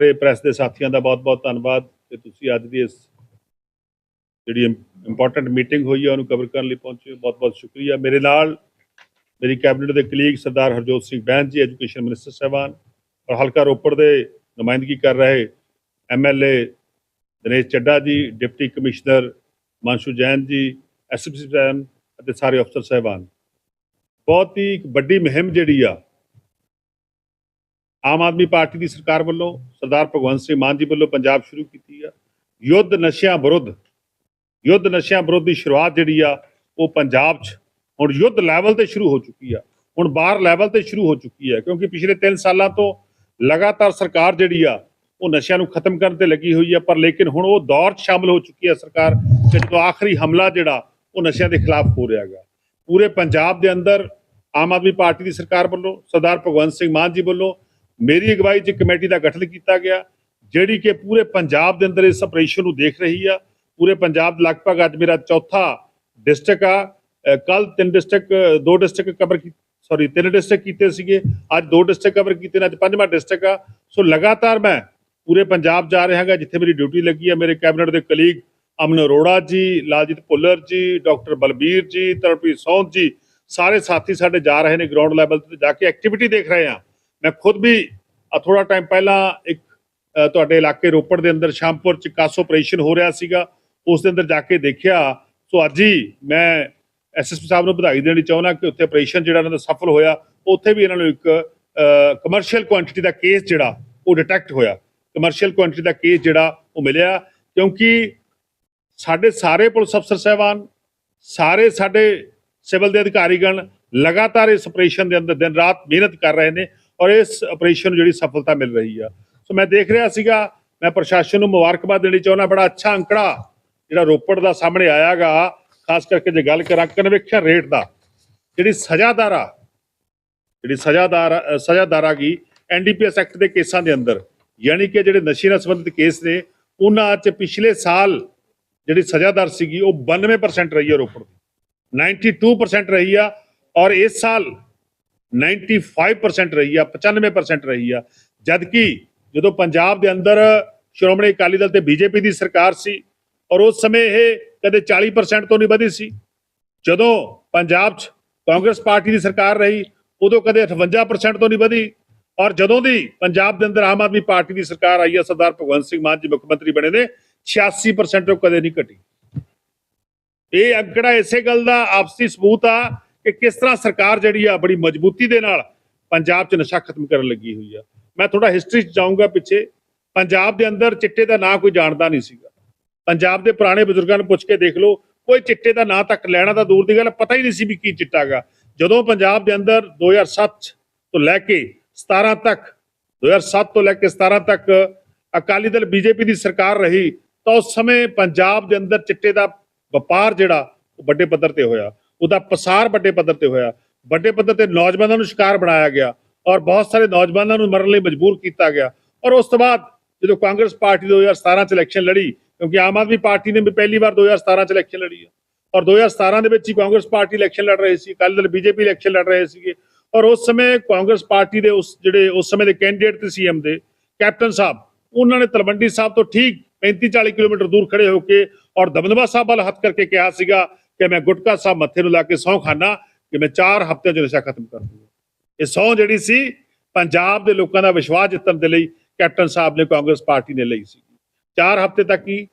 ਸਾਰੇ ਪ੍ਰੈਸ ਦੇ ਸਾਥੀਆਂ ਦਾ ਬਹੁਤ-ਬਹੁਤ ਧੰਨਵਾਦ ਕਿ ਤੁਸੀਂ ਅੱਜ ਦੀ ਇਸ ਜਿਹੜੀ ਇੰਪੋਰਟੈਂਟ ਮੀਟਿੰਗ ਹੋਈ ਹੈ ਉਹਨੂੰ ਕਵਰ ਕਰਨ ਲਈ ਪਹੁੰਚੇ ਹੋ। ਬਹੁਤ-ਬਹੁਤ ਸ਼ੁਕਰੀਆ ਮੇਰੇ ਨਾਲ ਮੇਰੀ ਕੈਬਨਿਟ ਦੇ colleague Sardar Harjot Singh Bains ji education minister ਸਾਹਿਬਾਨ, ਔਰ ਹਲਕਾ ਰੋਪੜ ਦੇ ਨੁਮਾਇੰਦਗੀ ਕਰ ਰਹੇ ਐਮਐਲਏ ਦਿਨੇਸ਼ ਚੱਡਾ ਜੀ, ਡਿਪਟੀ ਕਮਿਸ਼ਨਰ ਮਾਨਸ਼ੂ ਜੈਨ ਜੀ ਐਸਪੀ ਸਾਹਿਬ ਅਤੇ ਸਾਰੇ ਅਫਸਰ ਸਾਹਿਬਾਨ ਬਹੁਤ ਹੀ ਇੱਕ ਵੱਡੀ ਮੁਹਿੰਮ ਜਿਹੜੀ ਆ ਆਮ ਆਦਮੀ ਪਾਰਟੀ ਦੀ ਸਰਕਾਰ ਵੱਲੋਂ ਸਰਦਾਰ ਭਗਵੰਤ ਸਿੰਘ ਮਾਨ ਜੀ ਵੱਲੋਂ ਪੰਜਾਬ ਸ਼ੁਰੂ ਕੀਤੀ ਆ। ਯੁੱਧ ਨਸ਼ਿਆਂ ਵਿਰੁੱਧ, ਯੁੱਧ ਨਸ਼ਿਆਂ ਵਿਰੁੱਧ ਦੀ ਸ਼ੁਰੂਆਤ ਜਿਹੜੀ ਆ, ਉਹ ਪੰਜਾਬ 'ਚ ਹੁਣ ਯੁੱਧ ਲੈਵਲ ਤੇ ਸ਼ੁਰੂ ਹੋ ਚੁੱਕੀ ਆ। ਹੁਣ ਬਾਹਰ ਲੈਵਲ ਤੇ ਸ਼ੁਰੂ ਹੋ ਚੁੱਕੀ ਹੈ ਕਿਉਂਕਿ ਪਿਛਲੇ 3 ਸਾਲਾਂ ਤੋਂ ਲਗਾਤਾਰ ਸਰਕਾਰ ਜਿਹੜੀ ਆ, ਉਹ ਨਸ਼ਿਆਂ ਨੂੰ ਖਤਮ ਕਰਨ ਤੇ ਲੱਗੀ ਹੋਈ ਆ, ਪਰ ਲੇਕਿਨ ਹੁਣ ਉਹ ਦੌਰ 'ਚ ਸ਼ਾਮਲ ਹੋ ਚੁੱਕੀ ਆ ਸਰਕਾਰ ਕਿ ਜਦੋਂ ਆਖਰੀ ਹਮਲਾ ਜਿਹੜਾ, ਉਹ ਨਸ਼ਿਆਂ ਦੇ ਖਿਲਾਫ ਹੋ ਰਿਹਾ ਹੈਗਾ। ਪੂਰੇ ਪੰਜਾਬ ਦੇ ਅੰਦਰ ਆਮ ਆਦਮੀ ਪਾਰਟੀ ਦੀ ਸਰਕਾਰ ਵੱਲੋਂ, ਸਰਦਾਰ ਭਗਵੰਤ ਸਿੰਘ ਮਾਨ ਜੀ ਵੱਲੋਂ ਮੇਰੀ ਅਗਵਾਈ 'ਚ ਇੱਕ ਕਮੇਟੀ ਦਾ ਗਠਨ ਕੀਤਾ ਗਿਆ, ਜਿਹੜੀ ਕਿ ਪੂਰੇ ਪੰਜਾਬ ਦੇ ਅੰਦਰ ਇਸ ਆਪਰੇਸ਼ਨ ਨੂੰ ਦੇਖ ਰਹੀ ਆ। ਪੂਰੇ ਪੰਜਾਬ ਲਗਭਗ ਅੱਜ ਮੇਰਾ ਚੌਥਾ ਡਿਸਟ੍ਰਿਕਟ ਆ। ਕੱਲ ਤਿੰਨ ਡਿਸਟ੍ਰਿਕਟ ਦੋ ਡਿਸਟ੍ਰਿਕਟ ਕਵਰ ਕੀ ਸੌਰੀ ਤਿੰਨ ਡਿਸਟ੍ਰਿਕਟ ਕੀਤੇ ਸੀਗੇ। ਅੱਜ ਦੋ ਡਿਸਟ੍ਰਿਕਟ ਕਵਰ ਕੀਤੇ ਨੇ, ਅੱਜ ਪੰਜਵਾਂ ਡਿਸਟ੍ਰਿਕਟ ਆ। ਸੋ ਲਗਾਤਾਰ ਮੈਂ ਪੂਰੇ ਪੰਜਾਬ ਜਾ ਰਿਹਾ ਹਾਂਗਾ, ਜਿੱਥੇ ਮੇਰੀ ਡਿਊਟੀ ਲੱਗੀ ਆ। ਮੇਰੇ ਕੈਬਨਿਟ ਦੇ ਕਲੀਗ ਅਮਨ ਅਰੋੜਾ ਜੀ, ਲਾਲਜੀਤ ਭੁੱਲਰ ਜੀ ਡਾਕਟਰ ਬਲਬੀਰ ਜੀ ਤਰਪ੍ਰੀਤ ਸੌਂਦ ਜੀ, ਸਾਰੇ ਸਾਥੀ ਸਾਡੇ ਜਾ ਰਹੇ ਨੇ ਗਰਾਊਂਡ ਲੈਵਲ ਤੇ ਜਾ ਕੇ ਐਕਟੀਵਿਟੀ ਦੇਖ ਰਹੇ ਆ। ਮੈਂ ਖੁਦ ਵੀ ਥੋੜਾ ਟਾਈਮ ਪਹਿਲਾਂ ਇੱਕ ਤੁਹਾਡੇ ਇਲਾਕੇ ਰੋਪੜ ਦੇ ਅੰਦਰ ਸ਼ਾਮਪੁਰ ਚ ਕਾਸ ਆਪਰੇਸ਼ਨ ਹੋ ਰਿਹਾ ਸੀਗਾ, ਉਸ ਦੇ ਅੰਦਰ ਜਾ ਕੇ ਦੇਖਿਆ। ਸੋ ਅੱਜ ਹੀ ਮੈਂ ਐਸਐਸਪੀ ਸਾਹਿਬ ਨੂੰ ਵਧਾਈ ਦੇਣੀ ਚਾਹੁੰਦਾ ਕਿ ਉੱਥੇ ਆਪਰੇਸ਼ਨ ਜਿਹੜਾ ਇਹਨਾਂ ਦਾ ਸਫਲ ਹੋਇਆ, ਉੱਥੇ ਵੀ ਇਹਨਾਂ ਨੂੰ ਇੱਕ ਕਮਰਸ਼ੀਅਲ ਕੁਆਂਟੀਟੀ ਦਾ ਕੇਸ ਜਿਹੜਾ, ਉਹ ਡਿਟੈਕਟ ਹੋਇਆ। ਕਮਰਸ਼ੀਅਲ ਕੁਆਂਟੀਟੀ ਦਾ ਕੇਸ ਜਿਹੜਾ, ਉਹ ਮਿਲਿਆ। ਕਿਉਂਕਿ ਸਾਡੇ ਸਾਰੇ ਪੁਲਿਸ ਅਫਸਰ ਸਾਹਿਬਾਨ, ਸਾਰੇ ਸਾਡੇ ਸਿਵਲ ਦੇ ਅਧਿਕਾਰੀਗਣ ਲਗਾਤਾਰ ਇਸ ਆਪਰੇਸ਼ਨ ਦੇ ਅੰਦਰ ਦਿਨ ਰਾਤ ਮਿਹਨਤ ਕਰ ਰਹੇ ਨੇ। ਔਰ ਇਸ ਆਪਰੇਸ਼ਨ ਨੂੰ ਜਿਹੜੀ ਸਫਲਤਾ ਮਿਲ ਰਹੀ ਆ। ਸੋ ਮੈਂ ਦੇਖ ਰਿਹਾ ਸੀਗਾ ਮੈਂ ਪ੍ਰਸ਼ਾਸਨ ਨੂੰ ਮੁਬਾਰਕਬਾਦ ਦੇਣੀ ਚਾਹੁੰਦਾ ਬੜਾ ਅੱਛਾ ਅੰਕੜਾ ਜਿਹੜਾ ਰੋਪੜ ਦਾ ਸਾਹਮਣੇ ਆਇਆਗਾ। ਖਾਸ ਕਰਕੇ ਜੇ ਗੱਲ ਕਰਾਂ ਕਨਵੈਕਸ਼ਨ ਰੇਟ ਦਾ ਜਿਹੜੀ ਸਜ਼ਾਦਾਰਾ ਆ ਜਿਹੜੀ ਸਜ਼ਾਦਾਰ ਅ, ਸਜ਼ਾਦਾਰ ਆ ਗਈ ਐਨਡੀਪੀਐਸ ਐਕਟ ਦੇ ਕੇਸਾਂ ਦੇ ਅੰਦਰ ਯਾਨੀ ਕਿ ਜਿਹੜੇ ਨਸ਼ੇ ਨਾਲ ਸੰਬੰਧਿਤ ਕੇਸ ਨੇ ਉਹਨਾਂ 'ਚ ਪਿਛਲੇ ਸਾਲ ਜਿਹੜੀ ਸਜ਼ਾਦਾਰ ਸੀਗੀ ਉਹ 92% ਰਹੀ ਹੈ ਰੋਪੜ ਦੀ। 92% ਰਹੀ ਆ ਔਰ ਇਸ ਸਾਲ 95% ਰਹੀ ਆ 95% ਰਹੀ ਆ। ਜਦ ਕਿ ਜਦੋਂ ਪੰਜਾਬ ਦੇ ਅੰਦਰ ਸ਼੍ਰੋਮਣੀ ਅਕਾਲੀ ਦਲ ਤੇ ਬੀਜੇਪੀ ਦੀ ਸਰਕਾਰ ਸੀ ਔਰ ਉਸ ਸਮੇਂ ਇਹ ਕਦੇ 40% ਤੋਂ ਨਹੀਂ ਵਧੀ ਸੀ, ਜਦੋਂ ਪੰਜਾਬ 'ਚ ਕਾਂਗਰਸ ਪਾਰਟੀ ਦੀ ਸਰਕਾਰ ਰਹੀ, ਉਦੋਂ ਕਦੇ 58% ਤੋਂ ਨਹੀਂ ਵਧੀ ਔਰ ਜਦੋਂ ਦੀ ਪੰਜਾਬ ਦੇ ਅੰਦਰ ਆਮ ਆਦਮੀ ਪਾਰਟੀ ਦੀ ਸਰਕਾਰ ਆਈ ਹੈ ਸਰਦਾਰ ਭਗਵੰਤ ਸਿੰਘ ਮਾਨ ਜੀ ਮੁੱਖ ਮੰਤਰੀ ਬਣੇ ਨੇ 86% ਤੋਂ ਕਦੇ ਨਹੀਂ ਘਟੀ। ਇਹ ਅੰਕੜਾ ਇਸੇ ਗੱਲ ਦਾ ਆਪਸੀ ਸਬੂਤ ਆ ਕਿ ਕਿਸ ਤਰ੍ਹਾਂ ਸਰਕਾਰ ਜਿਹੜੀ ਆ ਬੜੀ ਮਜ਼ਬੂਤੀ ਦੇ ਨਾਲ ਪੰਜਾਬ 'ਚ ਨਸ਼ਾ ਖਤਮ ਕਰਨ ਲੱਗੀ ਹੋਈ ਆ। ਮੈਂ ਥੋੜਾ ਹਿਸਟਰੀ 'ਚ ਜਾਊਂਗਾ ਪਿੱਛੇ। ਪੰਜਾਬ ਦੇ ਅੰਦਰ ਚਿੱਟੇ ਦਾ ਨਾਂ ਕੋਈ ਜਾਣਦਾ ਨਹੀਂ ਸੀਗਾ। ਪੰਜਾਬ ਦੇ ਪੁਰਾਣੇ ਬਜ਼ੁਰਗਾਂ ਨੂੰ ਪੁੱਛ ਕੇ ਦੇਖ ਲਓ, ਕੋਈ ਚਿੱਟੇ ਦਾ ਨਾਂ ਤੱਕ ਲੈਣਾ ਤਾਂ ਦੂਰ ਦੀ ਗੱਲ ਪਤਾ ਹੀ ਨਹੀਂ ਸੀ ਵੀ ਕੀ ਚਿੱਟਾਗਾ ਜਦੋਂ ਪੰਜਾਬ ਦੇ ਅੰਦਰ 2007 ਤੋਂ ਲੈ ਕੇ 17 ਤੱਕ 2007 ਤੋਂ ਲੈ ਕੇ 17 ਤੱਕ ਅਕਾਲੀ ਦਲ ਬੀਜੇਪੀ ਦੀ ਸਰਕਾਰ ਰਹੀ, ਤਾਂ ਉਸ ਸਮੇਂ ਪੰਜਾਬ ਦੇ ਅੰਦਰ ਚਿੱਟੇ ਦਾ ਵਪਾਰ ਜਿਹੜਾ ਉਹ ਵੱਡੇ ਪੱਧਰ ਤੇ ਹੋਇਆ। ਉਹਦਾ ਪਸਾਰ ਵੱਡੇ ਪੱਧਰ ਤੇ ਹੋਇਆ। ਵੱਡੇ ਪੱਧਰ ਤੇ ਨੌਜਵਾਨਾਂ ਨੂੰ ਸ਼ਿਕਾਰ ਬਣਾਇਆ ਗਿਆ ਔਰ ਬਹੁਤ ਸਾਰੇ ਨੌਜਵਾਨਾਂ ਨੂੰ ਮਰਨ ਲਈ ਮਜਬੂਰ ਕੀਤਾ ਗਿਆ। ਔਰ ਉਸ ਤੋਂ ਬਾਅਦ ਜਦੋਂ ਕਾਂਗਰਸ ਪਾਰਟੀ 2017 ਚ ਇਲੈਕਸ਼ਨ ਲੜੀ, ਕਿਉਂਕਿ ਆਮ ਆਦਮੀ ਪਾਰਟੀ ਨੇ ਵੀ ਪਹਿਲੀ ਵਾਰ 2017 ਚ ਇਲੈਕਸ਼ਨ ਲੜੀ ਹੈ। ਔਰ 2017 ਦੇ ਵਿੱਚ ਹੀ ਕਾਂਗਰਸ ਪਾਰਟੀ ਇਲੈਕਸ਼ਨ ਲੜ ਰਹੀ ਸੀ ਅਕਾਲੀ ਦਲ ਬੀਜੇਪੀ ਇਲੈਕਸ਼ਨ ਲੜ ਰਹੇ ਸੀਗੇ। ਔਰ ਉਸ ਸਮੇਂ ਕਾਂਗਰਸ ਪਾਰਟੀ ਦੇ ਉਸ ਜਿਹੜੇ ਉਸ ਸਮੇਂ ਦੇ ਕੈਂਡੀਡੇਟ ਤੇ ਸੀਐਮ ਦੇ, ਕੈਪਟਨ ਸਾਹਿਬ, ਉਹਨਾਂ ਨੇ ਤਲਵੰਡੀ ਸਾਹਿਬ ਤੋਂ ਠੀਕ 35 40 ਕਿਲੋਮੀਟਰ ਦੂਰ ਖੜੇ ਹੋ ਕੇ ਔਰ ਦਮਦਮਾ ਸਾਹਿਬ ਵੱਲ ਹੱਥ ਕਰਕੇ ਕਿਹਾ ਸੀਗਾ ਕਿ ਮੈਂ ਗੁਟਕਾ ਸਾਹਿਬ ਮੱਥੇ ਨੂੰ ਲਾ ਕੇ ਸਹੁੰ ਖਾਨਾ ਕਿ ਮੈਂ 4 ਹਫ਼ਤਿਆਂ 'ਚ ਨਸ਼ਾ ਖਤਮ ਕਰ ਦੂੰਗਾ। ਇਹ ਸਹੁੰ ਜਿਹੜੀ ਸੀ, ਪੰਜਾਬ ਦੇ ਲੋਕਾਂ ਦਾ ਵਿਸ਼ਵਾਸ ਜਿੱਤਣ ਦੇ ਲਈ ਕੈਪਟਨ ਸਾਹਿਬ ਨੇ ਕਾਂਗਰਸ ਪਾਰਟੀ ਨੇ ਲਈ ਸੀ। 4 ਹਫ਼ਤੇ ਤੱਕ ਹੀ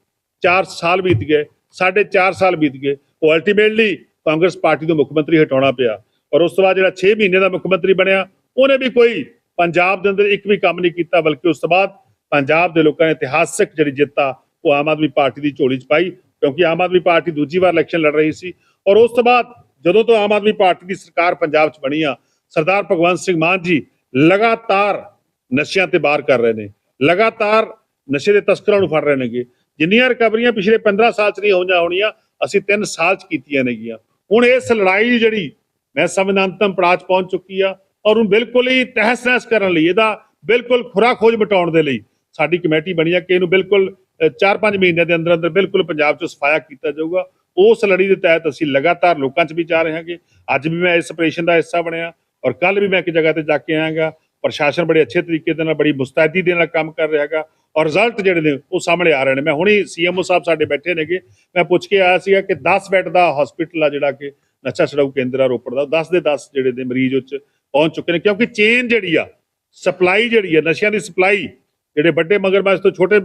4 ਸਾਲ ਬੀਤ ਗਏ, ਸਾਢੇ 4 ਸਾਲ ਬੀਤ ਗਏ। ਉਹ ਅਲਟੀਮੇਟਲੀ ਕਾਂਗਰਸ ਪਾਰਟੀ ਨੂੰ ਮੁੱਖ ਮੰਤਰੀ ਹਟਾਉਣਾ ਪਿਆ ਔਰ ਉਸ ਤੋਂ ਬਾਅਦ ਜਿਹੜਾ 6 ਮਹੀਨੇ ਦਾ ਮੁੱਖ ਮੰਤਰੀ ਬਣਿਆ, ਉਹਨੇ ਵੀ ਕੋਈ ਪੰਜਾਬ ਦੇ ਅੰਦਰ ਇੱਕ ਵੀ ਕੰਮ ਨਹੀਂ ਕੀਤਾ, ਬਲਕਿ ਉਸ ਤੋਂ ਬਾਅਦ ਪੰਜਾਬ ਦੇ ਲੋਕਾਂ ਨੇ ਇਤਿਹਾਸਕ ਜਿਹੜੀ ਜਿੱਤ ਆ, ਉਹ ਆਮ ਆਦਮੀ ਪਾਰਟੀ ਦੀ ਝੋਲੀ 'ਚ ਪਾਈ। ਕਿਉਂਕਿ ਆਮ ਆਦਮੀ ਪਾਰਟੀ ਦੂਜੀ ਵਾਰ ਇਲੈਕਸ਼ਨ ਲੜ ਰਹੀ ਸੀ ਔਰ ਉਸ ਤੋਂ ਬਾਅਦ ਜਦੋਂ ਤੋਂ ਆਮ ਆਦਮੀ ਪਾਰਟੀ ਦੀ ਸਰਕਾਰ ਪੰਜਾਬ 'ਚ ਬਣੀ ਆ, ਸਰਦਾਰ ਭਗਵੰਤ ਸਿੰਘ ਮਾਨ ਜੀ ਲਗਾਤਾਰ ਨਸ਼ਿਆਂ ਤੇ ਬਾਹਰ ਕਰ ਰਹੇ ਨੇ, ਲਗਾਤਾਰ ਨਸ਼ੇ ਦੇ ਤਸਕਰਾਂ ਨੂੰ ਫੜ ਰਹੇ ਨੇਗੇ। ਜਿੰਨੀਆਂ ਰਿਕਵਰੀਆਂ ਪਿਛਲੇ 15 ਸਾਲ 'ਚ ਨਹੀਂ ਹੋਈਆਂ ਹੋਣੀਆਂ, ਅਸੀਂ 3 ਸਾਲ 'ਚ ਕੀਤੀਆਂ ਨੇਗੀਆਂ। ਹੁਣ ਇਸ ਲੜਾਈ ਜਿਹੜੀ ਮੈਂ ਸੰਵਿਧਾਨਤਮ ਪੜਾਅ 'ਚ ਪਹੁੰਚ ਚੁੱਕੀ ਆ ਔਰ ਉਹਨੂੰ ਬਿਲਕੁਲ ਹੀ ਤਹਿਸ ਨਹਿਸ ਕਰਨ ਲਈ, ਇਹਦਾ ਬਿਲਕੁਲ ਖੁਰਾ ਖੋਜ ਮਿਟਾਉਣ ਦੇ ਲਈ ਸਾਡੀ ਕਮੇਟੀ ਬਣੀ ਆ ਕਿ ਇਹਨੂੰ ਬਿਲਕੁਲ 4-5 ਮਹੀਨਿਆਂ ਦੇ ਅੰਦਰ ਅੰਦਰ ਬਿਲਕੁਲ ਪੰਜਾਬ 'ਚ ਸਫਾਇਆ ਕੀਤਾ ਜਾਊਗਾ। ਉਸ ਲੜੀ ਦੇ ਤਹਿਤ ਅਸੀਂ ਲਗਾਤਾਰ ਲੋਕਾਂ 'ਚ ਵੀ ਜਾ ਰਹੇ ਹਾਂਗੇ। ਅੱਜ ਵੀ ਮੈਂ ਇਸ ਆਪਰੇਸ਼ਨ ਦਾ ਹਿੱਸਾ ਬਣਿਆ ਔਰ ਕੱਲ ਵੀ ਮੈਂ ਇੱਕ ਜਗ੍ਹਾ ਤੇ ਜਾ ਕੇ ਆਇਆਗਾ। ਪ੍ਰਸ਼ਾਸਨ ਬੜੇ ਅੱਛੇ ਤਰੀਕੇ ਦੇ ਨਾਲ, ਬੜੀ ਮੁਸਤੈਦੀ ਦੇ ਨਾਲ ਕੰਮ ਕਰ ਰਿਹਾ ਹੈਗਾ ਔਰ ਰਿਜ਼ਲਟ ਜਿਹੜੇ ਨੇ ਉਹ ਸਾਹਮਣੇ ਆ ਰਹੇ ਨੇ। ਮੈਂ ਹੁਣੀ ਸੀਐਮਓ ਸਾਹਿਬ ਸਾਡੇ ਬੈਠੇ ਨੇਗੇ। ਮੈਂ ਪੁੱਛ ਕੇ ਆਇਆ ਸੀਗਾ ਕਿ 10 ਬੈੱਡ ਦਾ ਹਸਪੀਟਲ ਆ ਜਿਹੜਾ ਕਿ ਨਸ਼ਾ ਛਡਾਊ ਕੇਂਦਰ ਆ ਰੋਪੜ ਦਾ 10 ਦੇ 10 ਜਿਹੜੇ ਨੇ ਮਰੀਜ਼ ਉੱਚ ਪਹੁੰਚ ਚੁੱਕੇ ਨੇ। ਕਿਉਂਕਿ ਚੇਨ ਜਿਹੜੀ ਆ ਸਪਲਾਈ ਜਿਹੜੀ ਆ, ਨਸ਼ਿਆਂ ਦੀ ਸਪਲਾਈ ਜਿਹੜੇ ਵੱਡੇ ਮਗਰਮੱਛ ਤੋਂ ਛੋਟੇ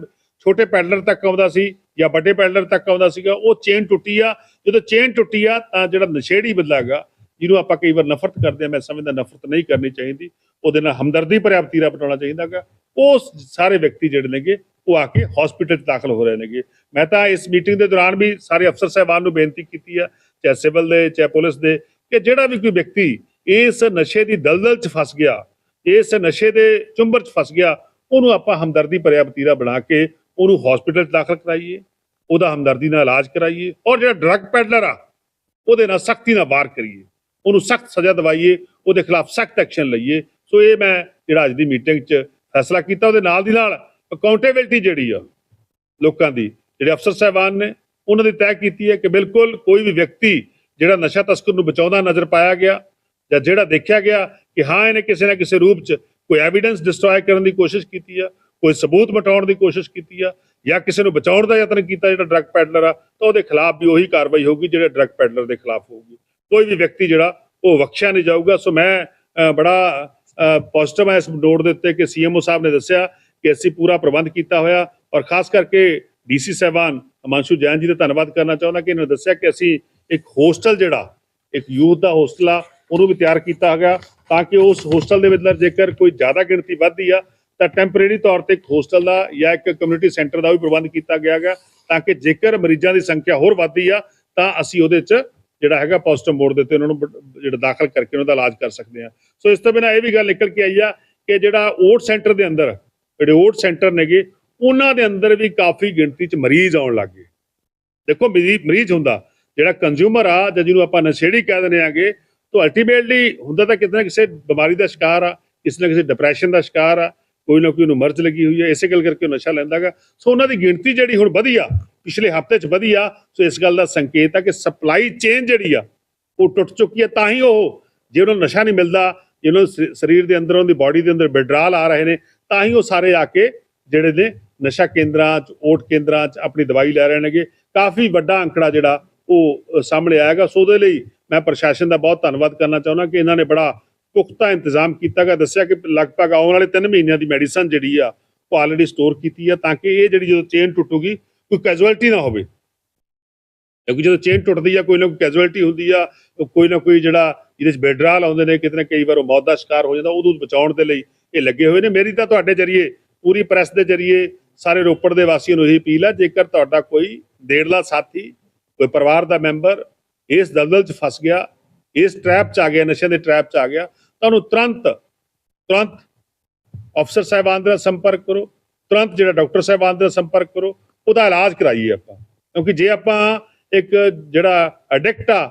ਛੋਟੇ ਪੈਡਲਰ ਤੱਕ ਆਉਂਦਾ ਸੀ ਜਾਂ ਵੱਡੇ ਪੈਡਲਰ ਤੱਕ ਆਉਂਦਾ ਸੀਗਾ, ਉਹ ਚੇਨ ਟੁੱਟੀ ਆ। ਜਦੋਂ ਚੇਨ ਟੁੱਟੀ ਆ, ਤਾਂ ਜਿਹੜਾ ਨਸ਼ੇੜੀ ਬੰਦਾ ਹੈਗਾ, ਜਿਹਨੂੰ ਆਪਾਂ ਕਈ ਵਾਰ ਨਫ਼ਰਤ ਕਰਦੇ ਆ, ਮੈਂ ਸਮਝਦਾ ਨਫ਼ਰਤ ਨਹੀਂ ਕਰਨੀ ਚਾਹੀਦੀ, ਉਹਦੇ ਨਾਲ ਹਮਦਰਦੀ ਭਰਿਆ ਵਤੀਰਾ ਬਣਾਉਣਾ ਚਾਹੀਦਾਗਾ ਉਹ ਸਾਰੇ ਵਿਅਕਤੀ ਜਿਹੜੇ ਨੇਗੇ, ਉਹ ਆ ਕੇ ਹਸਪੀਟਲ 'ਚ ਦਾਖਲ ਹੋ ਰਹੇ ਨੇਗੇ। ਮੈਂ ਤਾਂ ਇਸ ਮੀਟਿੰਗ ਦੇ ਦੌਰਾਨ ਵੀ ਸਾਰੇ ਅਫਸਰ ਸਾਹਿਬਾਨ ਨੂੰ ਬੇਨਤੀ ਕੀਤੀ ਆ, ਚਾਹੇ ਸਿਵਲ ਦੇ, ਚਾਹੇ ਪੁਲਿਸ ਦੇ, ਕਿ ਜਿਹੜਾ ਵੀ ਕੋਈ ਵਿਅਕਤੀ ਇਸ ਨਸ਼ੇ ਦੀ ਦਲਦਲ 'ਚ ਫਸ ਗਿਆ, ਇਸ ਨਸ਼ੇ ਦੇ ਚੁੰਬਰ 'ਚ ਫਸ ਗਿਆ, ਉਹਨੂੰ ਆਪਾਂ ਹਮਦਰਦੀ ਭਰਿਆ ਵਤੀਰਾ ਬਣਾ ਕੇ ਉਹਨੂੰ ਹਸਪੀਟਲ 'ਚ ਦਾਖਲ ਕਰਾਈਏ, ਉਹਦਾ ਹਮਦਰਦੀ ਨਾਲ ਇਲਾਜ ਕਰਾਈਏ ਔਰ ਜਿਹੜਾ ਡਰੱਗ ਪੈਡਲਰ ਆ, ਉਹਦੇ ਨਾਲ ਸਖਤੀ ਨਾਲ ਵਾਰ ਕਰੀਏ। ਉਹਨੂੰ ਸਖਤ ਸਜ਼ਾ ਦਵਾਈਏ, ਉਹਦੇ ਖਿਲਾਫ ਸਖਤ ਐਕਸ਼ਨ ਲਈਏ। ਸੋ ਇਹ ਮੈਂ ਜਿਹੜਾ ਅੱਜ ਦੀ ਮੀਟਿੰਗ 'ਚ ਫੈਸਲਾ ਕੀਤਾ, ਉਹਦੇ ਨਾਲ ਦੀ ਨਾਲ ਅਕਾਊਂਟੇਬਿਲਟੀ ਜਿਹੜੀ ਆ, ਲੋਕਾਂ ਦੀ, ਜਿਹੜੇ ਅਫਸਰ ਸਾਹਿਬਾਨ ਨੇ, ਉਹਨਾਂ ਦੀ ਤੈਅ ਕੀਤੀ ਹੈ ਕਿ ਬਿਲਕੁਲ ਕੋਈ ਵੀ ਵਿਅਕਤੀ ਜਿਹੜਾ ਨਸ਼ਾ ਤਸਕਰ ਨੂੰ ਬਚਾਉਂਦਾ ਨਜ਼ਰ ਪਾਇਆ ਗਿਆ ਜਾਂ ਜਿਹੜਾ ਦੇਖਿਆ ਗਿਆ ਕਿ ਹਾਂ, ਇਹਨੇ ਕਿਸੇ ਨਾ ਕਿਸੇ ਰੂਪ 'ਚ ਕੋਈ ਐਵੀਡੈਂਸ ਡਿਸਟਰੋਏ ਕਰਨ ਦੀ ਕੋਸ਼ਿਸ਼ ਕੀਤੀ ਆ ਕੋਈ ਸਬੂਤ ਮਟਾਉਣ ਦੀ ਕੋਸ਼ਿਸ਼ ਕੀਤੀ ਆ ਜਾਂ ਕਿਸੇ ਨੂੰ ਬਚਾਉਣ ਦਾ ਯਤਨ ਕੀਤਾ ਜਿਹੜਾ ਡਰੱਗ ਪੈਡਲਰ ਆ, ਤਾਂ ਉਹਦੇ ਖਿਲਾਫ ਵੀ ਉਹੀ ਕਾਰਵਾਈ ਹੋਊਗੀ ਜਿਹੜੇ ਡਰੱਗ ਪੈਡਲਰ ਦੇ ਖਿਲਾਫ ਹੋਊਗੀ। ਕੋਈ ਵੀ ਵਿਅਕਤੀ ਜਿਹੜਾ ਉਹ ਬਖਸ਼ਿਆ ਨਹੀਂ ਜਾਊਗਾ। ਸੋ ਮੈਂ ਬੜਾ ਪੋਜ਼ਿਟਿਵ ਹੈ ਇਸ ਨੋਟ ਦੇ ਉੱਤੇ ਕਿ ਸੀਐਮਓ ਸਾਹਿਬ ਨੇ ਦੱਸਿਆ ਕਿ ਅਸੀਂ ਪੂਰਾ ਪ੍ਰਬੰਧ ਕੀਤਾ ਹੋਇਆ ਔਰ ਖਾਸ ਕਰਕੇ ਡੀਸੀ ਸਾਹਿਬਾਨ ਅਮਾਂਸ਼ੂ ਜੈਨ ਜੀ ਦਾ ਧੰਨਵਾਦ ਕਰਨਾ ਚਾਹੁੰਦਾ ਕਿ ਇਹਨਾਂ ਨੇ ਦੱਸਿਆ ਕਿ ਅਸੀਂ ਇੱਕ ਹੋਸਟਲ ਜਿਹੜਾ, ਇੱਕ ਯੂਥ ਦਾ ਹੋਸਟਲ ਆ, ਉਹਨੂੰ ਵੀ ਤਿਆਰ ਕੀਤਾ ਗਿਆ ਤਾਂ ਕਿ ਉਸ ਹੋਸਟਲ ਦੇ ਵਿੱਚ ਜੇਕਰ ਕੋਈ ਜ਼ਿਆਦਾ ਗਿਣਤੀ ਵੱਧਦੀ ਆ ਤਾਂ ਟੈਂਪਰੇਰੀ ਤੌਰ ਤੇ ਇੱਕ ਹੋਸਟਲ ਦਾ ਜਾਂ ਇੱਕ ਕਮਿਊਨਿਟੀ ਸੈਂਟਰ ਦਾ ਵੀ ਪ੍ਰਬੰਧ ਕੀਤਾ ਗਿਆ ਹੈਗਾ, ਤਾਂ ਕਿ ਜੇਕਰ ਮਰੀਜ਼ਾਂ ਦੀ ਸੰਖਿਆ ਹੋਰ ਵੱਧਦੀ ਆ, ਤਾਂ ਅਸੀਂ ਉਹਦੇ 'ਚ ਜਿਹੜਾ ਹੈਗਾ ਪੋਜ਼ਿਟਿਵ ਮੋੜ ਦੇ ਉੱਤੇ ਉਹਨਾਂ ਨੂੰ ਜਿਹੜਾ ਦਾਖਲ ਕਰਕੇ ਉਹਨਾਂ ਦਾ ਇਲਾਜ ਕਰ ਸਕਦੇ ਆ ਸੋ ਇਸ ਤੋਂ ਬਿਨਾਂ ਇਹ ਵੀ ਗੱਲ ਨਿਕਲ ਕੇ ਆਈ ਆ ਕਿ ਜਿਹੜਾ ਓਟ ਸੈਂਟਰ ਦੇ ਅੰਦਰ, ਜਿਹੜੇ ਓਟ ਸੈਂਟਰ ਨੇਗੇ, ਉਹਨਾਂ ਦੇ ਅੰਦਰ ਵੀ ਕਾਫੀ ਗਿਣਤੀ 'ਚ ਮਰੀਜ਼ ਆਉਣ ਲੱਗ ਗਏ। ਦੇਖੋ ਮਰੀਜ਼ ਮਰੀਜ਼ ਹੁੰਦਾ, ਜਿਹੜਾ ਕੰਜ਼ਿਊਮਰ ਆ ਜਾਂ ਜਿਹਨੂੰ ਆਪਾਂ ਨਸ਼ੇੜੀ ਕਹਿ ਦਿੰਦੇ ਆਗੇ ਤਾਂ ਅਲਟੀਮੇਟਲੀ ਹੁੰਦਾ ਤਾਂ ਕਿਤੇ ਨਾ ਕਿਸੇ ਬਿਮਾਰੀ ਦਾ ਸ਼ਿਕਾਰ ਆ, ਕਿਸੇ ਨਾ ਕਿਸੇ ਡਿਪਰੈਸ਼ਨ ਦਾ ਸ਼ਿਕਾਰ ਆ ਕੋਈ ਨਾ ਕੋਈ ਨੂੰ ਮਰਜ਼ ਲੱਗੀ ਹੋਈ ਹੈ ਇਸੇ ਗੱਲ ਕਰਕੇ ਉਹ ਨਸ਼ਾ ਲੈਂਦਾਗਾ। ਸੋ ਉਹਨਾਂ ਦੀ ਗਿਣਤੀ ਜਿਹੜੀ ਹੁਣ ਵਧੀ ਆ ਪਿਛਲੇ ਹਫ਼ਤੇ 'ਚ ਵਧੀ ਆ ਸੋ ਇਸ ਗੱਲ ਦਾ ਸੰਕੇਤ ਆ ਕਿ ਸਪਲਾਈ ਚੇਨ ਜਿਹੜੀ ਆ ਉਹ ਟੁੱਟ ਚੁੱਕੀ ਹੈ ਤਾਂ ਹੀ ਉਹ ਜੇ ਉਹਨਾਂ ਨੂੰ ਨਸ਼ਾ ਨਹੀਂ ਮਿਲਦਾ ਜੇ ਉਹਨਾਂ ਨੂੰ ਸ- ਸਰੀਰ ਦੇ ਅੰਦਰ ਦੀ ਬਾਡੀ ਦੇ ਅੰਦਰ ਵਿਡਰਾਲ ਆ ਰਹੇ ਨੇ ਤਾਂ ਹੀ ਉਹ ਸਾਰੇ ਆ ਕੇ ਜਿਹੜੇ ਨੇ ਨਸ਼ਾ ਕੇਂਦਰਾਂ 'ਚ ਓਟ ਕੇਂਦਰਾਂ 'ਚ ਆਪਣੀ ਦਵਾਈ ਲੈ ਰਹੇ ਨੇਗੇ। ਕਾਫੀ ਵੱਡਾ ਅੰਕੜਾ ਜਿਹੜਾ ਉਹ ਅ, ਸਾਹਮਣੇ ਆਏਗਾ ਸੋ ਉਹਦੇ ਲਈ ਮੈਂ ਪ੍ਰਸ਼ਾਸਨ ਦਾ ਬਹੁਤ ਧੰਨਵਾਦ ਕਰਨਾ ਚਾਹੁੰਦਾ ਕਿ ਇਹਨਾਂ ਨੇ ਬੜਾ ਪੁਖਤਾ ਇੰਤਜ਼ਾਮ ਕੀਤਾ ਕੀਤਾਗਾ ਦੱਸਿਆ ਕਿ ਲਗਭਗ ਆਉਣ ਵਾਲੇ 3 ਮਹੀਨਿਆਂ ਦੀ ਮੈਡੀਸਨ ਜਿਹੜੀ ਆ, ਉਹ ਆਲਰੇਡੀ ਸਟੋਰ ਕੀਤੀ ਆ, ਤਾਂ ਕਿ ਇਹ ਜਿਹੜੀ ਜਦੋਂ ਚੇਨ ਟੁੱਟੂਗੀ, ਕੋਈ ਕੈਜੁਅਲਟੀ ਨਾ ਹੋਵੇ। ਕਿਉਂਕਿ ਜਦੋਂ ਚੇਨ ਟੁੱਟਦੀ ਆ, ਕੋਈ ਨਾ ਕੋਈ ਕੈਜੁਅਲਟੀ ਹੁੰਦੀ ਆ ਕੋਈ ਨਾ ਕੋਈ ਜਿਹੜਾ ਜਿਹਦੇ ਚ ਬੈਡਰਾਲ ਆਉਂਦੇ ਨੇ, ਕਿਤੇ ਨਾ ਕਈ ਵਾਰ ਉਹ ਮੌਤ ਦਾ ਸ਼ਿਕਾਰ ਹੋ ਜਾਂਦਾ, ਉਹਨੂੰ ਬਚਾਉਣ ਦੇ ਲਈ ਇਹ ਲੱਗੇ ਹੋਏ ਨੇ। ਮੇਰੀ ਤਾਂ ਤੁਹਾਡੇ ਜਰੀਏ, ਪੂਰੀ ਪ੍ਰੈਸ ਦੇ ਜਰੀਏ ਸਾਰੇ ਰੋਪੜ ਦੇ ਵਾਸੀਆਂ ਨੂੰ ਇਹ ਅਪੀਲ ਆ, ਜੇਕਰ ਤੁਹਾਡਾ ਕੋਈ ਦੇੜਲਾ ਸਾਥੀ, ਕੋਈ ਪਰਿਵਾਰ ਦਾ ਮੈਂਬਰ ਇਸ ਦਲਦਲ 'ਚ ਫਸ ਗਿਆ, ਇਸ ਟ੍ਰੈਪ 'ਚ ਆ ਗਿਆ ਨਸ਼ੇ ਦੇ ਟ੍ਰੈਪ 'ਚ ਆ ਗਿਆ ਤਾਂ ਉਹਨੂੰ ਤੁਰੰਤ ਤੁਰੰਤ ਅਫਸਰ ਸਾਹਿਬਾਨ ਦੇ ਨਾਲ ਸੰਪਰਕ ਕਰੋ, ਤੁਰੰਤ ਜਿਹੜਾ ਡਾਕਟਰ ਸਾਹਿਬਾਨ ਦਾ ਸੰਪਰਕ ਕਰੋ, ਉਹਦਾ ਇਲਾਜ ਕਰਾਈਏ ਆਪਾਂ। ਕਿਉਂਕਿ ਜੇ ਆਪਾਂ ਇੱਕ ਜਿਹੜਾ ਐਡਿਕਟ ਆ,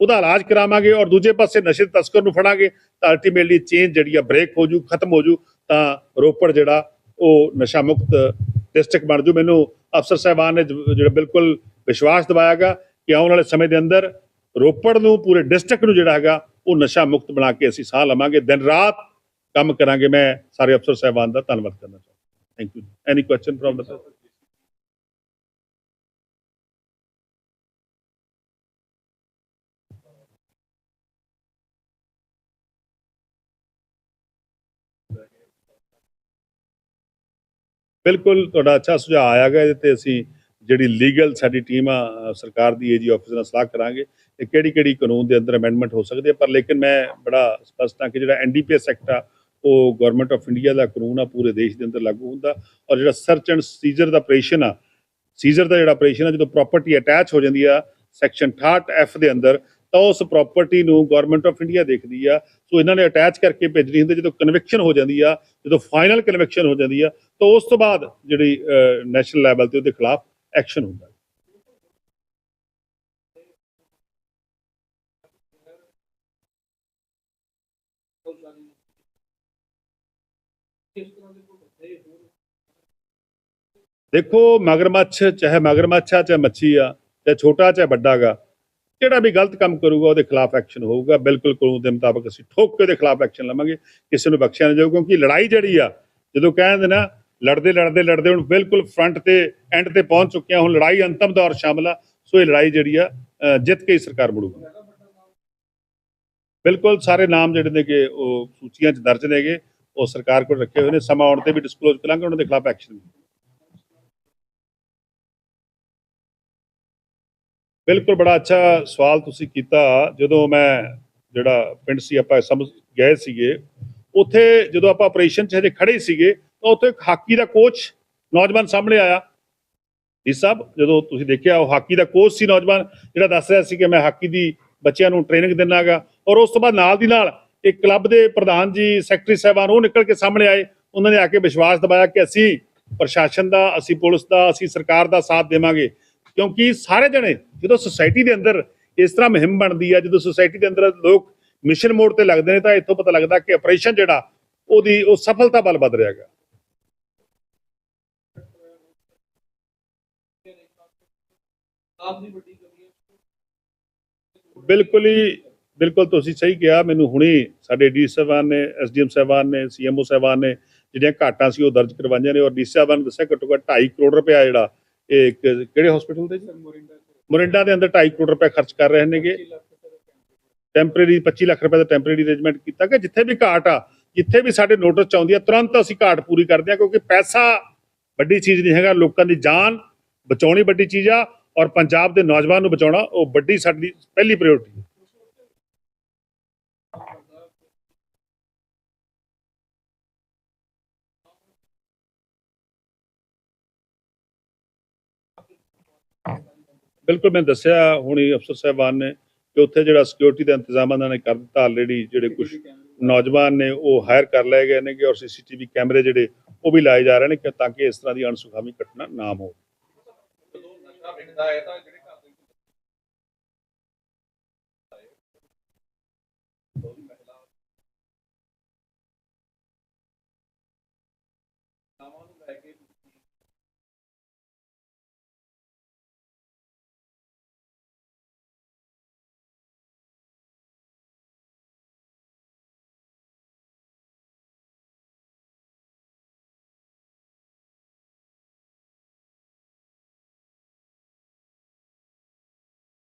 ਉਹਦਾ ਇਲਾਜ ਕਰਾਵਾਂਗੇ ਔਰ ਦੂਜੇ ਪਾਸੇ ਨਸ਼ੇ ਦੇ ਤਸਕਰ ਨੂੰ ਫੜਾਂਗੇ, ਤਾਂ ਅਲਟੀਮੇਟਲੀ ਚੇਂਜ ਜਿਹੜੀ ਆ ਬ੍ਰੇਕ ਹੋ ਜੂ, ਖਤਮ ਹੋ ਜੂ, ਤਾਂ ਰੋਪੜ ਜਿਹੜਾ ਉਹ ਨਸ਼ਾ ਮੁਕਤ ਡਿਸਟ੍ਰਿਕਟ ਬਣ ਜੂ। ਮੈਨੂੰ ਅਫਸਰ ਸਾਹਿਬਾਨ ਨੇ ਜਿਹੜਾ ਬਿਲਕੁਲ ਵਿਸ਼ਵਾਸ ਦਿਵਾਇਆਗਾ ਕਿ ਆਉਣ ਵਾਲੇ ਸਮੇਂ ਦੇ ਅੰਦਰ ਰੋਪੜ ਨੂੰ, ਪੂਰੇ ਡਿਸਟ੍ਰਿਕਟ ਨੂੰ ਜਿਹੜਾ ਹੈਗਾ ਉਹ ਨਸ਼ਾ ਮੁਕਤ ਬਣਾ ਕੇ ਅਸੀਂ ਸਾਹ ਲਵਾਂਗੇ। ਦਿਨ ਰਾਤ ਕੰਮ ਕਰਾਂਗੇ। ਮੈਂ ਸਾਰੇ ਅਫਸਰ ਸਾਹਿਬਾਨ ਦਾ ਧੰਨਵਾਦ ਕਰਨਾ ਚਾਹੁੰਦਾ। Thank you any question from the ਬਿਲਕੁਲ ਤੁਹਾਡਾ ਅੱਛਾ ਸੁਝਾਅ ਆਇਆ ਗਾ ਇਹਦੇ ਤੇ ਅਸੀਂ ਜਿਹੜੀ ਲੀਗਲ ਸਾਡੀ ਟੀਮ ਆ ਅ, ਸਰਕਾਰ ਦੀ ਏਜੀ ਆਫਿਸ ਨਾਲ ਸਲਾਹ ਕਰਾਂਗੇ। ਕਿ ਕਿਹੜੀ ਕਿਹੜੀ ਕਾਨੂੰਨ ਦੇ ਅੰਦਰ ਅਮੈਂਡਮੈਂਟ ਹੋ ਸਕਦੀ ਹੈ ਪਰ ਲੇਕਿਨ ਮੈਂ ਬੜਾ ਸਪਸ਼ਟ ਹਾਂ ਕਿ ਜਿਹੜਾ ਐਨਡੀਪੀਐਸ ਐਕਟ ਆ, ਉਹ ਗਵਰਨਮੈਂਟ ਆਫ ਇੰਡੀਆ ਦਾ ਕਾਨੂੰਨ ਆ, ਪੂਰੇ ਦੇਸ਼ ਦੇ ਅੰਦਰ ਲਾਗੂ ਹੁੰਦਾ ਔਰ ਜਿਹੜਾ ਸਰਚ ਐਂਡ ਸੀਜ਼ਰ ਦਾ ਆਪਰੇਸ਼ਨ ਆ ਸੀਜ਼ਰ ਦਾ ਜਿਹੜਾ ਆਪਰੇਸ਼ਨ ਆ, ਜਦੋਂ ਪ੍ਰਾਪਰਟੀ ਅਟੈਚ ਹੋ ਜਾਂਦੀ ਆ ਸੈਕਸ਼ਨ 68 ਐਫ ਦੇ ਅੰਦਰ, ਤਾਂ ਉਸ ਪ੍ਰਾਪਰਟੀ ਨੂੰ ਗਵਰਨਮੈਂਟ ਆਫ ਇੰਡੀਆ ਦੇਖਦੀ ਆ, ਸੋ ਇਹਨਾਂ ਨੇ ਅਟੈਚ ਕਰਕੇ ਭੇਜਣੀ ਹੁੰਦੀ ਜਦੋਂ ਕਨਵਿਕਸ਼ਨ ਹੋ ਜਾਂਦੀ ਆ, ਜਦੋਂ ਫਾਈਨਲ ਕਨਵਿਕਸ਼ਨ ਹੋ ਜਾਂਦੀ ਆ, ਤਾਂ ਉਸ ਤੋਂ ਬਾਅਦ ਜਿਹੜੀ ਨੈਸ਼ਨਲ ਲੈਵਲ ਤੇ ਉਹਦੇ ਖਿਲਾਫ ਐਕਸ਼ਨ ਹੁੰਦਾ। ਦੇਖੋ ਮਗਰਮੱਛ, ਚਾਹੇ ਮਗਰਮੱਛ ਆ ਚਾਹੇ ਮੱਛੀ ਆ, ਚਾਹੇ ਛੋਟਾ ਚਾਹੇ ਵੱਡਾ ਗਾ, ਜਿਹੜਾ ਵੀ ਗਲਤ ਕੰਮ ਕਰੂਗਾ ਉਹਦੇ ਖਿਲਾਫ ਐਕਸ਼ਨ ਹੋਊਗਾ। ਬਿਲਕੁਲ ਕਾਨੂੰਨ ਦੇ ਮੁਤਾਬਕ ਅਸੀਂ ਠੋਕ ਕੇ ਉਹਦੇ ਖਿਲਾਫ ਐਕਸ਼ਨ ਲਵਾਂਗੇ। ਕਿਸੇ ਨੂੰ ਬਖਸ਼ਿਆ ਨਹੀਂ ਜਾਊ, ਕਿਉਂਕਿ ਲੜਾਈ ਜਿਹੜੀ ਆ, ਜਦੋਂ ਕਹਿੰਦੇ ਨਾ, ਲੜਦੇ ਲੜਦੇ ਲੜਦੇ ਹੁਣ ਬਿਲਕੁਲ ਫਰੰਟ ਤੇ ਐਂਡ ਤੇ ਪਹੁੰਚ ਚੁੱਕੇ ਆ, ਹੁਣ ਲੜਾਈ ਅੰਤਮ ਦੌਰ ਸ਼ਾਮਲ ਆ, ਸੋ ਇਹ ਲੜਾਈ ਜਿਹੜੀ ਆ ਜਿੱਤ ਕੇ ਹੀ ਸਰਕਾਰ ਮੁੜੂਗੀ। ਬਿਲਕੁਲ ਸਾਰੇ ਨਾਮ ਜਿਹੜੇ ਨੇ ਕਿ ਉਹ ਸੂਚੀਆਂ 'ਚ ਦਰਜ ਨੇਗੇ ਉਹ ਸਰਕਾਰ ਕੋਲ ਰੱਖੇ ਹੋਏ ਨੇ, ਸਮਾਂ ਆਉਣ ਤੇ ਵੀ ਡਿਸਕਲੋਜ਼ ਕਰਾਂਗੇ, ਉਹਨਾਂ ਦੇ ਖਿਲਾਫ ਐਕਸ਼ਨ ਬਿਲਕੁਲ ਬੜਾ ਅੱਛਾ ਸਵਾਲ ਤੁਸੀਂ ਕੀਤਾ। ਜਦੋਂ ਮੈਂ ਜਿਹੜਾ ਪਿੰਡ ਸੀ, ਆਪਾਂ ਸਮਝ ਗਏ ਸੀਗੇ। ਉੱਥੇ ਜਦੋਂ ਆਪਾਂ ਆਪਰੇਸ਼ਨ 'ਚ ਹਜੇ ਖੜੇ ਸੀਗੇ, ਤਾਂ ਉੱਥੇ ਇੱਕ ਹਾਕੀ ਦਾ ਕੋਚ ਨੌਜਵਾਨ ਸਾਹਮਣੇ ਆਇਆ। ਜੀ ਸਾਹਿਬ, ਜਦੋਂ ਤੁਸੀਂ ਦੇਖਿਆ, ਉਹ ਹਾਕੀ ਦਾ ਕੋਚ ਸੀ ਨੌਜਵਾਨ, ਜਿਹੜਾ ਦੱਸ ਰਿਹਾ ਸੀ ਕਿ ਮੈਂ ਹਾਕੀ ਦੀ ਬੱਚਿਆਂ ਨੂੰ ਟ੍ਰੇਨਿੰਗ ਦਿੰਨਾਗਾ ਔਰ ਉਸ ਤੋਂ ਬਾਅਦ ਨਾਲ ਦੀ ਨਾਲ ਇੱਕ ਕਲੱਬ ਦੇ ਪ੍ਰਧਾਨ ਜੀ ਸੈਕਟਰੀ ਸਾਹਿਬਾਨ, ਉਹ ਨਿਕਲ ਕੇ ਸਾਹਮਣੇ ਆਏ। ਉਹਨਾਂ ਨੇ ਆ ਕੇ ਵਿਸ਼ਵਾਸ ਦਿਵਾਇਆ ਕਿ ਅਸੀਂ ਪ੍ਰਸ਼ਾਸਨ ਦਾ, ਅਸੀਂ ਪੁਲਿਸ ਦਾ, ਅਸੀਂ ਸਰਕਾਰ ਦਾ ਸਾਥ ਦੇਵਾਂਗੇ। ਕਿਉਂਕਿ ਸਾਰੇ ਜਣੇ ਜਦੋਂ ਸੁਸਾਇਟੀ ਦੇ ਅੰਦਰ ਇਸ ਤਰ੍ਹਾਂ ਮੁਹਿੰਮ ਬਣਦੀ ਹੈ ਜਦੋਂ ਸੁਸਾਇਟੀ ਦੇ ਅੰਦਰ ਲੋਕ ਮਿਸ਼ਨ ਮੋਡ ਤੇ ਲੱਗਦੇ ਨੇ, ਤਾਂ ਇੱਥੋਂ ਪਤਾ ਲੱਗਦਾ ਕਿ ਆਪਰੇਸ਼ਨ ਜਿਹੜਾ, ਉਹਦੀ, ਉਹ ਸਫਲਤਾ ਵੱਲ ਵੱਧ ਰਿਹਾ ਹੈਗਾ। ਬਿਲਕੁਲ ਹੀ, ਬਿਲਕੁਲ ਤੁਸੀਂ ਸਹੀ ਕਿਹਾ, ਮੈਨੂੰ ਹੁਣੇ ਸਾਡੇ ਡੀ ਸਾਹਿਬਾਨ ਨੇ ਐਸਡੀਐਮ ਸਾਹਿਬਾਨ ਨੇ ਸੀਐਮਓ ਸਾਹਿਬਾਨ ਨੇ ਜਿਹੜੀਆਂ ਘਾਟਾਂ ਸੀ ਉਹ ਦਰਜ ਕਰਵਾਈਆਂ ਨੇ, ਔਰ ਡੀ ਸਾਹਿਬਾਨ ਨੇ ਦੱਸਿਆ ਘੱਟੋ ਘੱਟ 2.5 ਕਰੋੜ ਰੁਪਇਆ ਜਿਹੜਾ ਇਹ ਇੱਕ ਕਿਹੜੇ ਹਸਪੀਟਲ ਦੇ ਜੀ? ਮੋਰਿੰਡਾ ਦੇ ਅੰਦਰ 2.5 ਕਰੋੜ ਰੁਪਏ ਖਰਚ ਕਰ ਰਹੇ ਨੇਗੇ। ਟੈਂਪਰੇਰੀ 25 ਲੱਖ ਰੁਪਏ ਦਾ ਟੈਂਪਰੇਰੀ ਅਰੇਂਜਮੈਂਟ ਕੀਤਾ ਕਿ ਜਿੱਥੇ ਵੀ ਘਾਟ ਆ, ਜਿੱਥੇ ਵੀ ਸਾਡੇ ਨੋਟਿਸ ਚ ਆਉਂਦੀ ਆ, ਤੁਰੰਤ ਅਸੀਂ ਘਾਟ ਪੂਰੀ ਕਰਦੇ ਹਾਂ ਕਿਉਂਕਿ ਪੈਸਾ ਵੱਡੀ ਚੀਜ਼ ਨਹੀਂ ਹੈਗਾ। ਲੋਕਾਂ ਦੀ ਜਾਨ ਬਚਾਉਣੀ ਵੱਡੀ ਚੀਜ਼ ਆ ਔਰ ਪੰਜਾਬ ਦੇ ਨੌਜਵਾਨ ਨੂੰ ਬਚਾਉਣਾ, ਉਹ ਵੱਡੀ ਸਾਡੀ ਪਹਿਲੀ ਪ੍ਰਾਇੋਰਟੀ ਹੈ। ਬਿਲਕੁਲ ਮੈਂ ਦੱਸਿਆ ਹੁਣੀ ਅਫਸਰ ਸਾਹਿਬਾਨ ਨੇ ਕਿ ਉੱਥੇ ਜਿਹੜਾ ਸਿਕਿਉਰਿਟੀ ਦਾ ਇੰਤਜ਼ਾਮ ਉਹਨਾਂ ਨੇ ਕਰ ਦਿੱਤਾ ਆਲਰੇਡੀ ਜਿਹੜੇ ਕੁਝ ਨੌਜਵਾਨ ਨੇ ਉਹ ਹਾਇਰ ਕਰ ਲਏ ਗਏ ਨੇ ਕਿ ਔਰ ਸੀਸੀਟੀਵੀ ਕੈਮਰੇ ਜਿਹੜੇ ਉਹ ਵੀ ਲਾਏ ਜਾ ਰਹੇ ਨੇ ਕਿ ਤਾਂ ਕਿ ਇਸ ਤਰ੍ਹਾਂ ਦੀ ਅਣਸੁਖਾਵੀ ਘਟਨਾ ਨਾ ਹੋਵੇ। ਵਿਕਦਾ